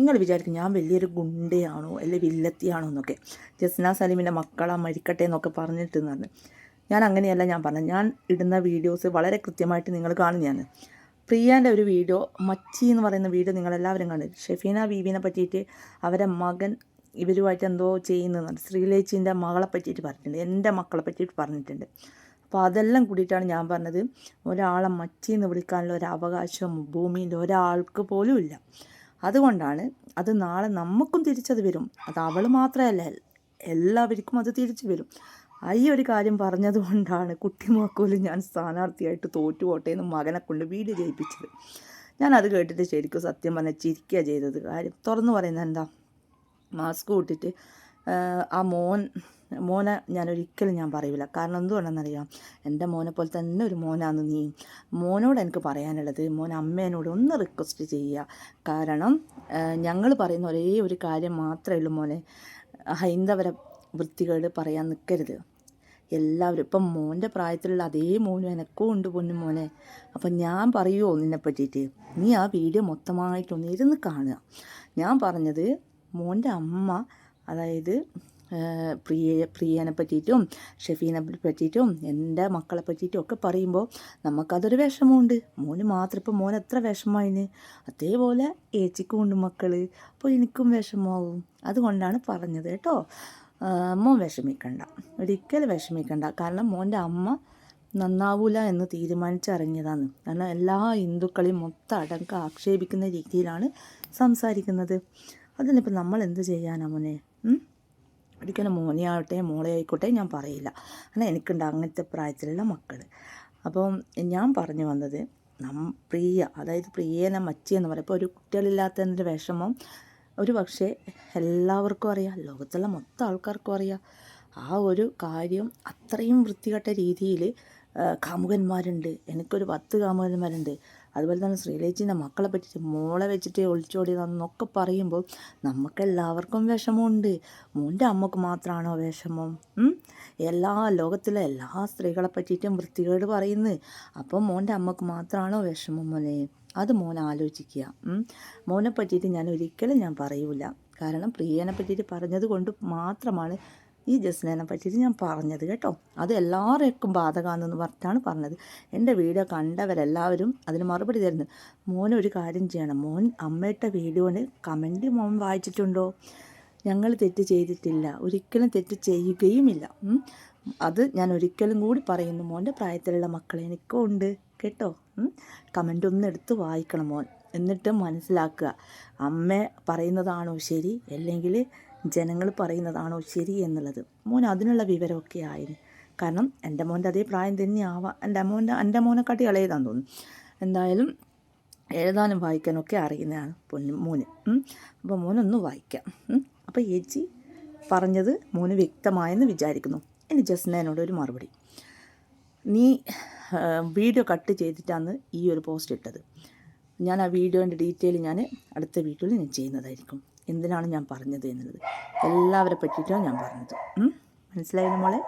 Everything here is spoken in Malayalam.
നിങ്ങൾ വിചാരിക്കും ഞാൻ വലിയൊരു ഗുണ്ടയാണോ അല്ലെങ്കിൽ വില്ലത്തിയാണോ എന്നൊക്കെ. ജസ്ന സലീമിന്റെ മക്കളാ മരിക്കട്ടെ എന്നൊക്കെ പറഞ്ഞിട്ട് പറഞ്ഞു ഞാൻ അങ്ങനെയല്ല ഞാൻ പറഞ്ഞത്. ഞാൻ ഇടുന്ന വീഡിയോസ് വളരെ കൃത്യമായിട്ട് നിങ്ങൾ കാണുന്നതാണ്. പ്രിയാന്റെ ഒരു വീഡിയോ മച്ചി എന്ന് പറയുന്ന വീഡിയോ നിങ്ങളെല്ലാവരും കണ്ടു. ഷെഫീന ബീവിനെ പറ്റിയിട്ട് അവരെ മകൻ ഇവരുമായിട്ട് എന്തോ ചെയ്യുന്നതാണ്. ശ്രീലേച്ചിന്റെ മകളെ പറ്റിയിട്ട് പറഞ്ഞിട്ടുണ്ട്. എന്റെ മക്കളെ പറ്റിയിട്ട് പറഞ്ഞിട്ടുണ്ട്. അപ്പോൾ അതെല്ലാം കൂടിയിട്ടാണ് ഞാൻ പറഞ്ഞത്. ഒരാളെ മച്ചി എന്ന് വിളിക്കാനുള്ള ഒരു അവകാശം ഭൂമിയിൽ ഒരാൾക്ക് പോലും ഇല്ല. അതുകൊണ്ടാണ് അത് നാളെ നമുക്കും തിരിച്ചത് വരും. അത് അവൾ മാത്രമല്ല എല്ലാവർക്കും അത് തിരിച്ചു വരും. ഈ ഒരു കാര്യം പറഞ്ഞതുകൊണ്ടാണ് കുട്ടിമാക്കോലും ഞാൻ സ്ഥാനാർത്ഥിയായിട്ട് തോറ്റുപോട്ടെ എന്ന് മകനെ കൊണ്ട് വീട് ജയിപ്പിച്ചത്. ഞാൻ അത് കേട്ടിട്ട് ശരിക്കും സത്യം പറഞ്ഞാൽ ചിരിക്കുക ചെയ്തത്. കാര്യം തുറന്നു പറയുന്നത് എന്താ? മാസ്ക് കൂട്ടിട്ട് ആ മോൻ മോനെ ഞാൻ ഒരിക്കലും ഞാൻ പറയില്ല കാരണം എന്തുകൊണ്ടെന്നറിയാം എന്റെ മോനെ പോലെ തന്നെ ഒരു മോനാന്ന് നീ. മോനോട് എനിക്ക് പറയാനുള്ളത് മോൻ അമ്മേനോട് ഒന്ന് റിക്വസ്റ്റ് ചെയ്യുക. കാരണം ഞങ്ങൾ പറയുന്ന ഒരേ ഒരു കാര്യം മാത്രമേ ഉള്ളൂ മോനെ. ഹൈന്ദവര വൃത്തികേട് പറയാൻ നിൽക്കരുത് എല്ലാവരും ഇപ്പം മോന്റെ പ്രായത്തിലുള്ള അതേ മോനും എനക്കും ഉണ്ട് പൊന്നും മോനെ. അപ്പം ഞാൻ പറയുമോ നിന്നെ പറ്റിയിട്ട്? നീ ആ വീഡിയോ മൊത്തമായിട്ടൊന്ന് ഇരുന്ന് കാണുക. ഞാൻ പറഞ്ഞത് മോന്റെ അമ്മ അതായത് പ്രിയ പ്രിയനെ പറ്റിയിട്ടും ഷെഫീനെ പറ്റിയിട്ടും എന്റെ മക്കളെ പറ്റിയിട്ടും ഒക്കെ പറയുമ്പോൾ നമുക്കതൊരു വിഷമമുണ്ട്. മോന് മാത്രം ഇപ്പം മോൻ എത്ര വിഷമമായിന്? അതേപോലെ ഏച്ചിക്കും ഉണ്ട് മക്കൾ അപ്പോൾ എനിക്കും വിഷമമാവും. അതുകൊണ്ടാണ് പറഞ്ഞത് കേട്ടോ. മോൻ വിഷമിക്കണ്ട. ഒരിക്കലും വിഷമിക്കണ്ട. കാരണം മോന്റെ അമ്മ നന്നാവൂല എന്ന് തീരുമാനിച്ചറിഞ്ഞതാണ്. കാരണം എല്ലാ ഹിന്ദുക്കളെയും മൊത്തം അടങ്ക ആക്ഷേപിക്കുന്ന രീതിയിലാണ് സംസാരിക്കുന്നത്. അതിനിപ്പോൾ നമ്മൾ എന്ത് ചെയ്യാനാ മോനെ? ഒരിക്കലും മോനെയാവട്ടെ മോളെ ആയിക്കോട്ടെ ഞാൻ പറയില്ല. അല്ല എനിക്കുണ്ട് അങ്ങനത്തെ പ്രായത്തിലുള്ള മക്കൾ അപ്പം ഞാൻ പറഞ്ഞു വന്നത് നം പ്രിയ അതായത് പ്രിയനെ മച്ചി എന്ന് പറയും. ഇപ്പോൾ ഒരു കുട്ടികളില്ലാത്തതിന്റെ വിഷമം ഒരു പക്ഷേ എല്ലാവർക്കും അറിയാം ലോകത്തുള്ള മൊത്തം ആൾക്കാർക്കും അറിയാം. ആ ഒരു കാര്യം അത്രയും വൃത്തികെട്ട രീതിയിൽ കാമുകന്മാരുണ്ട്. എനിക്കൊരു പത്ത് കാമുകന്മാരുണ്ട്. അതുപോലെ തന്നെ ശ്രീലേച്ചിന്റെ മക്കളെ പറ്റിയിട്ട് മോളെ വെച്ചിട്ട് ഒളിച്ചോടിയതെന്നൊക്കെ പറയുമ്പോൾ നമുക്കെല്ലാവർക്കും വിഷമമുണ്ട്. മോന്റെ അമ്മയ്ക്ക് മാത്രമാണോ വിഷമം? എല്ലാ ലോകത്തിലെ എല്ലാ സ്ത്രീകളെ പറ്റിയിട്ടും വൃത്തികേട് പറയുന്നു. അപ്പം മോന്റെ അമ്മയ്ക്ക് മാത്രമാണോ വിഷമം മോനെ? അത് മോൻ ആലോചിക്കുക. മോനെ പറ്റിയിട്ട് ഞാൻ ഒരിക്കലും ഞാൻ പറയൂല. കാരണം പ്രിയനെ പറ്റിയിട്ട് പറഞ്ഞത് കൊണ്ട് മാത്രമാണ് ഈ ജസ്നേനെ പറ്റിയിട്ട് ഞാൻ പറഞ്ഞത് കേട്ടോ. അത് എല്ലാവർക്കും ബാധകമാണെന്ന് പറഞ്ഞിട്ടാണ് പറഞ്ഞത്. എന്റെ വീഡിയോ കണ്ടവരെല്ലാവരും അതിന് മറുപടി തരുന്നു. മോൻ ഒരു കാര്യം ചെയ്യണം. മോൻ അമ്മയുടെ വീഡിയോന് കമന്റ് മോൻ വായിച്ചിട്ടുണ്ടോ? ഞങ്ങൾ തെറ്റ് ചെയ്തിട്ടില്ല. ഒരിക്കലും തെറ്റ് ചെയ്യുകയുമില്ല. അത് ഞാൻ ഒരിക്കലും കൂടി പറയുന്നു. മോന്റെ പ്രായത്തിലുള്ള മക്കൾ എനിക്കും ഉണ്ട്. കേട്ടോ? കമന്റ് ഒന്ന് എടുത്ത് വായിക്കണം മോൻ. എന്നിട്ട് മനസ്സിലാക്കുക. അമ്മ പറയുന്നതാണോ ശരി? അല്ലെങ്കിൽ ജനങ്ങൾ പറയുന്നതാണോ ശരി എന്നുള്ളത്. മോൻ അതിനുള്ള വിവരമൊക്കെ ആയിരുന്നു കാരണം എന്റെ മോന്റെ അതേ പ്രായം തന്നെയാവാം എന്റെ മോന്റെ എന്റെ മോനെക്കാട്ടി ഇളയതാന്ന് തോന്നുന്നു. എന്തായാലും എഴുതാനും വായിക്കാനൊക്കെ അറിയുന്നതാണ് പൊന്നു മോന്. അപ്പോൾ മോനൊന്ന് വായിക്കാം. അപ്പോൾ ഏച്ചി പറഞ്ഞത് മോന് വ്യക്തമായെന്ന് വിചാരിക്കുന്നു. ഇനി ജസ്നേനോട് ഒരു മറുപടി. നീ വീഡിയോ കട്ട് ചെയ്തിട്ടാണ് ഈ ഒരു പോസ്റ്റ് ഇട്ടത്. ഞാൻ ആ വീഡിയോന്റെ ഡീറ്റെയിൽ ഞാൻ അടുത്ത വീഡിയോയിൽ ഞാൻ ചെയ്യുന്നതായിരിക്കും. എന്തിനാണ് ഞാൻ പറഞ്ഞത് എന്നുള്ളത്? എല്ലാവരെ പറ്റിയിട്ടാണ് ഞാൻ പറഞ്ഞത്. മനസ്സിലായില്ല മോളെ?